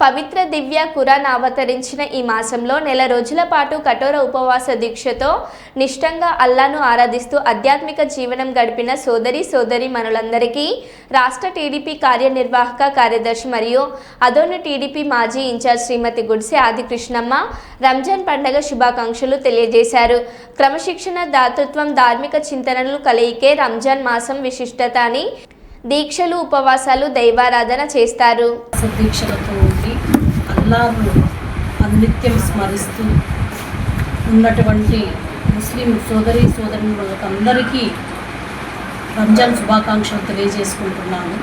పవిత్ర దివ్య ఖురాన్ అవతరించిన ఈ మాసంలో నెల రోజుల పాటు కఠోర ఉపవాస దీక్షతో నిష్టంగా అల్లాను ఆరాధిస్తూ ఆధ్యాత్మిక జీవనం గడిపిన సోదరి సోదరి మనులందరికీ రాష్ట్ర టీడీపీ కార్యనిర్వాహక కార్యదర్శి మరియు అదోని టీడీపీ మాజీ ఇన్ఛార్జ్ శ్రీమతి గుడిసె ఆదికృష్ణమ్మ రంజాన్ పండగ శుభాకాంక్షలు తెలియజేశారు. క్రమశిక్షణ దాతృత్వం ధార్మిక చింతనలు కలయికే రంజాన్ మాసం విశిష్టత అని దీక్షలు ఉపవాసాలు దైవారాధన చేస్తారు. ఉపవాస దీక్షలతో ఉండి అనునిత్యం స్మరిస్తూ ఉన్నటువంటి ముస్లిం సోదరి సోదరులకు అందరికీ రంజాన్ శుభాకాంక్షలు తెలియజేసుకుంటున్నాను.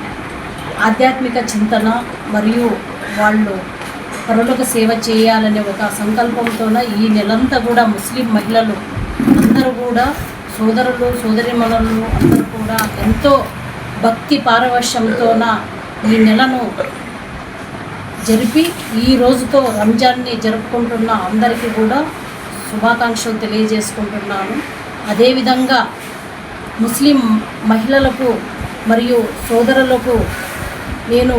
ఆధ్యాత్మిక చింతన మరియు వాళ్ళు పరులకు సేవ చేయాలనే ఒక సంకల్పంతోన ఈ నెలంతా కూడా ముస్లిం మహిళలు అందరూ కూడా సోదరులు సోదరిమణులు అందరూ కూడా ఎంతో భక్తి పారవశ్యంతోన ఈ నెలను జరిపి ఈ రోజుతో రంజాన్ని జరుపుకుంటున్న అందరికీ కూడా శుభాకాంక్షలు తెలియజేసుకుంటున్నాను. అదేవిధంగా ముస్లిం మహిళలకు మరియు సోదరులకు నేను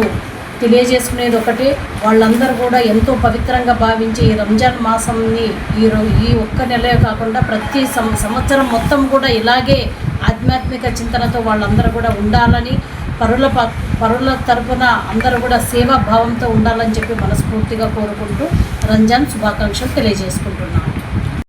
తెలియజేసుకునేది ఒకటే వాళ్ళందరూ కూడా ఎంతో పవిత్రంగా భావించి ఈ రంజాన్ మాసంని ఈ రో ఈ ఒక్క నెలే కాకుండా ప్రతి సం సంవత్సరం మొత్తం కూడా ఇలాగే ఆధ్యాత్మిక చింతనతో వాళ్ళందరూ కూడా ఉండాలని పరుల ప- పరుల తరపున అందరూ కూడా సేవా భావంతో ఉండాలని చెప్పి మనస్ఫూర్తిగా కోరుకుంటూ రంజాన్ శుభాకాంక్షలు తెలియజేసుకుంటున్నాను